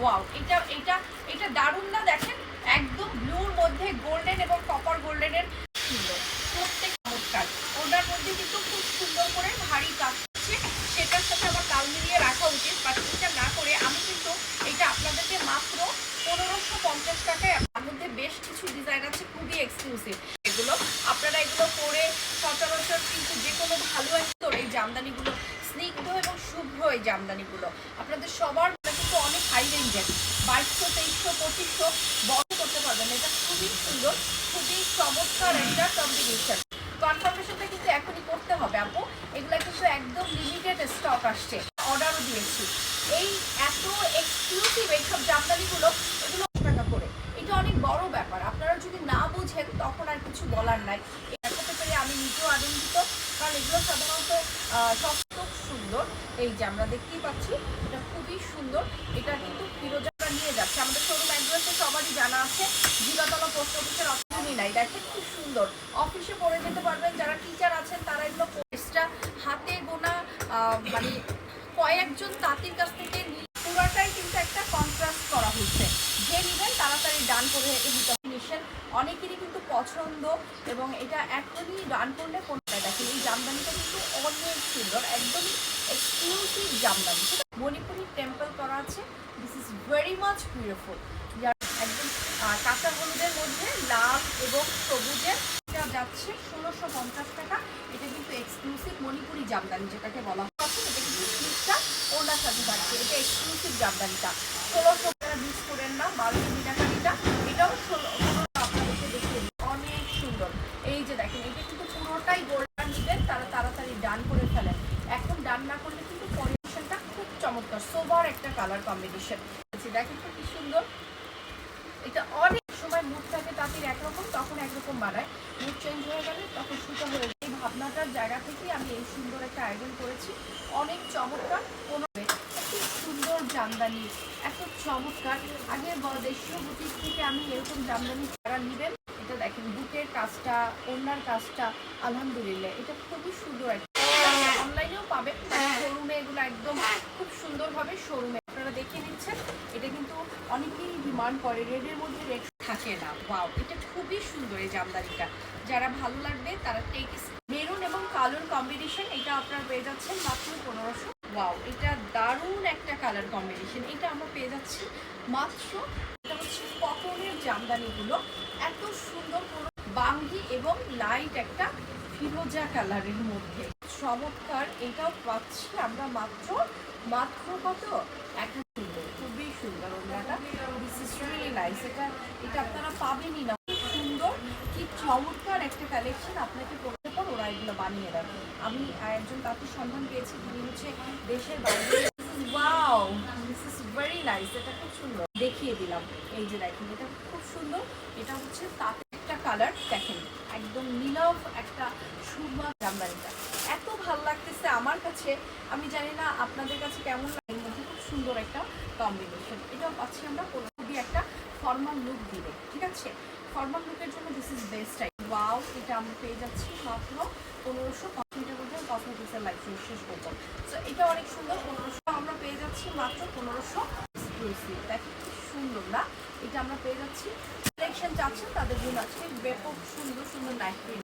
Wow এটা এটা এটা দারুণ না দেখেন? একদম ব্লুর মধ্যে গোল্ডেন এবং কপার গোল্ডেনের সুন্দর। প্রত্যেক চমৎকার ওটার মধ্যে কিন্তু খুব সুন্দর করে ভারী কাজ হচ্ছে। সেটার সাথে আমার তাল মিলিয়ে রাখা উচিত পার্টিটা না করে আমি কিন্তু এটা আপনাদেরকে মাত্র পনেরোশো পঞ্চাশ টাকায় তার মধ্যে বেশ কিছু ডিজাইন আছে খুবই এক্সক্লুসিভ এগুলো, আপনারা এগুলো পরে সচরাচর কিন্তু যে কোনো ভালো একদর এই জামদানিগুলো, স্নিগ্ধ এবং শুভ্র এই জামদানিগুলো। আপনাদের সবার কিন্তু অনেক হাই রেঞ্জের বাইশশো, তেইশশো, পঁচিশশো বড় করতে পারবেন। এটা খুবই সুন্দর, খুবই চমৎকার একটা কম্বিনেশন কনফার্মেশনটা কিন্তু এখনই করতে হবে, আপু। এগুলো কিন্তু একদম লিমিটেড স্টক আসছে। অর্ডারও দিয়েছি। এই এত এক্সক্লুসিভ এইসব জামদানিগুলো, এগুলো টাকা করে। এটা অনেক বড় ব্যাপার। আপনারা যদি না বুঝেন, তখন আর কিছু বলার নাই। দেখাতে পেরে আমি নিজেও আনন্দিত, কারণ এগুলো সাধারণত সব সুন্দর। এই যে আমরা দেখতেই পাচ্ছি, এটা খুবই সুন্দর। ফিরোজারা নিয়ে যাচ্ছে। আমাদের শোরুম অ্যাড্রেসে সবারই জানা আছে জিগাতলা পোস্ট অফিসের অপশনই নাই। দেখেন খুব সুন্দর। অফিসে পড়ে যেতে পারবেন, যারা টিচার আছেন, তারা এগুলো কোর্সটা হাতে গোনা মানে কয়েকজন তাঁতির কাছ থেকে পুরাটাই কিন্তু একটা কন্ট্রাস্ট করা হয়েছে। যে নেবেন, তাড়াতাড়ি ডান করে দিতে অনেকেরই কিন্তু পছন্দ এবং এটা এখনই ডান করলে কোনটা দেখেন এই জামদানিটা কিন্তু অনেক সুন্দর, একদমই এক্সক্লুসিভ জামদানি? মণিপুরি টেম্পল করা আছে। This is very much beautiful একদম কাঁচা হলুদের মধ্যে লাল এবং সবুজের যাচ্ছে ষোলোশো পঞ্চাশ টাকা। এটা কিন্তু এক্সক্লুসিভ মণিপুরি জামদানি যেটাকে বলা আছে, এটা কিন্তু স্লিপটা ওনার সাথে থাকছে। এটা এক্সক্লুসিভ জামদানিটা। ষোলোশো টাকা মিস করেন না মাল্টি মিনাকারিটা এটাও ষোলো আপনাদেরকে দেখিয়ে অনেক সুন্দর। এই যে দেখেন এটা কিন্তু পুরোটাই গোল্ডান নিবেন তারা তাড়াতাড়ি ডান করে ফেলেন। এখন ডান না করলে কিন্তু চমৎকার সোবার একটা কালার কম্বিনেশন দেখেন তো কি সুন্দর। এটা অনেক সময় মুড থাকে তাঁতির একরকম, তখন একরকম বানায়। মুড চেঞ্জ হয়ে গেলে তখন সুতো হয়ে যায়। এই ভাবনাটার জায়গা থেকেই আমি এই সুন্দর একটা আয়োজন করেছি। অনেক চমৎকার, কোনো সুন্দর জামদানি, এত চমৎকার। আগে দেশীয় বুটিক থেকে আমি এরকম জামদানি যারা নেবেন, এটা দেখেন বুকের কাজটা ওনার কাজটা, আলহামদুলিল্লাহ, এটা খুবই সুন্দর একটা অনলাইনেও পাবেন শোরুমে এগুলো একদম খুব সুন্দরভাবে শোরুমে আপনারা দেখে নিচ্ছেন এটা কিন্তু অনেকেই ডিমান্ড করে। রেডের মধ্যে রেড থাকে না। ওয়াও এটা খুবই সুন্দর এই জামদানিটা। যারা ভালো লাগবে তারা টেক মেরুন এবং কালোর কম্বিনেশন এটা আপনারা পেয়ে যাচ্ছেন মাত্র পনেরোশো। ওয়াও এটা দারুণ একটা কালার কম্বিনেশন এটা আমরা পেয়ে যাচ্ছি মাত্র এটা হচ্ছে কটনের জামদানিগুলো। এত সুন্দর বাঙ্গি এবং লাইট একটা ফিরোজা কালারের মধ্যে। চমৎকার, এটাও পাচ্ছি আমরা মাত্র মাত্র কত? একটা সুন্দর খুবই সুন্দর এটা এটা আপনারা পাবেনই না। খুব সুন্দর, কি চমৎকার একটা কালেকশন আপনাকে পড়তে পর ওরা এগুলো বানিয়ে দেন আমি একজন তাঁতির সন্ধান পেয়েছি তিনি হচ্ছে দেশের বাইরে। ওয়াও খুব সুন্দর। দেখিয়ে দিলাম। এই যে এটা খুব সুন্দর। এটা হচ্ছে একটা কালার একদম নীলভ একটা সুরমা জামদানিটা। ভালো লাগতেছে আমার কাছে, আমি জানি না আপনাদের কাছে কেমন লাগে মধ্যে খুব সুন্দর একটা কম্বিনেশন এটাও পাচ্ছি আমরা কোনো খুবই একটা ফর্মাল লুক দিবে, ঠিক আছে? ফর্মাল লুকের জন্য this is best time wow এটা আমরা পেয়ে যাচ্ছি মাত্র পনেরোশো পার্সেন্টের মধ্যে কসমেটিক্সের লাইফ শেষ করব। সো এটা অনেক সুন্দর, পনেরোশো আমরা পেয়ে যাচ্ছি মাত্র পনেরোশো এক্সক্লুসিভ কি সুন্দর না? এটা আমরা পেয়ে যাচ্ছি। কালেকশন চাচ্ছেন তাদের জন্য আজকে ব্যাপক সুন্দর সুন্দর নাইট